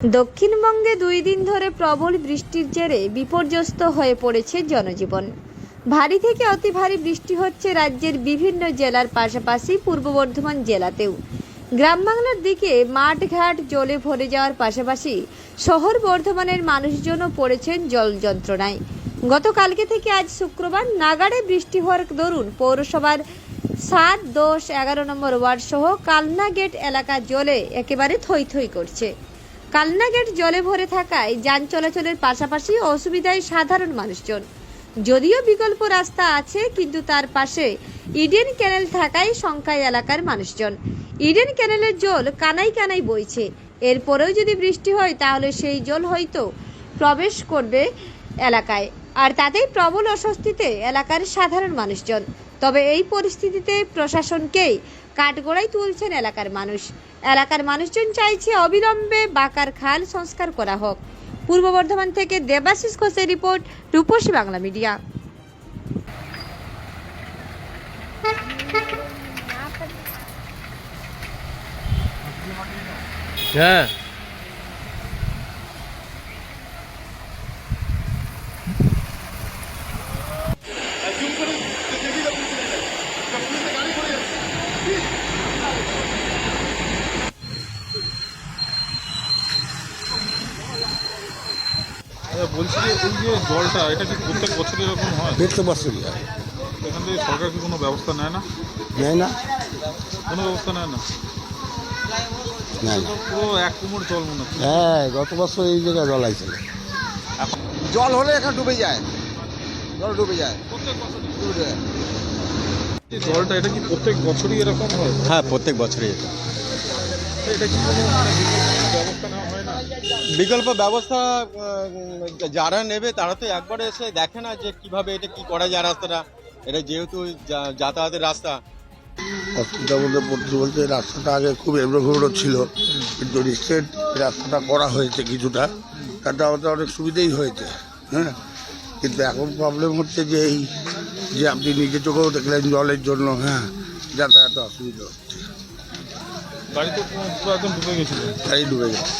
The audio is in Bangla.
দক্ষিণবঙ্গে দুই দিন ধরে প্রবল বৃষ্টির জেরে বিপর্যস্ত হয়ে পড়েছে জনজীবন। ভারী থেকে অতি ভারী বৃষ্টি হচ্ছে রাজ্যের বিভিন্ন জেলার পাশাপাশি পূর্ব বর্ধমান জেলাতেও। গ্রাম বাংলার দিকে মাঠঘাট জলে ভরে যাওয়ার পাশাপাশি শহর বর্ধমানের মানুষজনও পড়েছেন জল যন্ত্রণায়। গতকালকে থেকে আজ শুক্রবার নাগাড়ে বৃষ্টি হওয়ার দরুন পৌরসভার সাত দশ এগারো নম্বর ওয়ার্ড সহ কালনা গেট এলাকা জলে একেবারে থই থই করছে। কালনা গেট জলে ভরে থাকায় যান চলাচলের পাশাপাশি অসুবিধায় সাধারণ মানুষজন। যদিও বিকল্প রাস্তা আছে, কিন্তু তার পাশে ইডেন ক্যানেল থাকায় সংখ্যায় এলাকার মানুষজন। ইডেন ক্যানেলের জল কানাই কানাই বইছে। এরপরেও যদি বৃষ্টি হয়, তাহলে সেই জল হয়তো প্রবেশ করবে এলাকায়। আর তাতেই প্রবল অস্বস্তিতে এলাকার সাধারণ মানুষজন। তবে এই পরিস্থিতিতে প্রশাসনকেই কাঠগড়াই তুলছেন এলাকার মানুষ। এলাকার মানুষজন চাইছে অবিলম্বে বাকার খাল সংস্কার করা হোক। পূর্ব বর্ধমান থেকে দেবাশিস ঘোষের রিপোর্ট, রূপসী বাংলা মিডিয়া। হ্যাঁ। বলছি যে এই যে জলটা এটা কি প্রত্যেক বছর এরকম হয়? দেখতে পাচ্ছি আর এখান থেকে সরকার কি কোনো ব্যবস্থা নেয় না? নেয় না। কোনো ব্যবস্থা নেয় না? পুরো এক কোমর জল মনে হচ্ছে। হ্যাঁ গত বছর এই জায়গায় জল আইছিল। জল হলে এখানে ডুবে যায়। জল ডুবে যায়। ডুবে যায়। জলটা এটা কি প্রত্যেক বছরই এরকম হয়? হ্যাঁ প্রত্যেক বছরই এটা এটা কি বিকল্প ব্যবস্থা যারা নেবে তারা তো একবারে এসে দেখে না যে কীভাবে এটা কি করা যায় রাস্তাটা। এটা যেহেতু যাতায়াতের রাস্তা। অসুবিধার মধ্যে পড়তে বলতে রাস্তাটা আগে খুব এবড়ো খেবড়ো ছিল, কিন্তু রিসেন্ট রাস্তাটা করা হয়েছে কিছুটা, তাতে আমাদের অনেক সুবিধেই হয়েছে হ্যাঁ? কিন্তু এখন প্রবলেম হচ্ছে যে এই যে আপনি নিজে চোখেও দেখলেন জলের জন্য হ্যাঁ যাতায়াতে অসুবিধা গাড়ি একদম ডুবে গেছিল। গাড়ি ডুবে গেছে।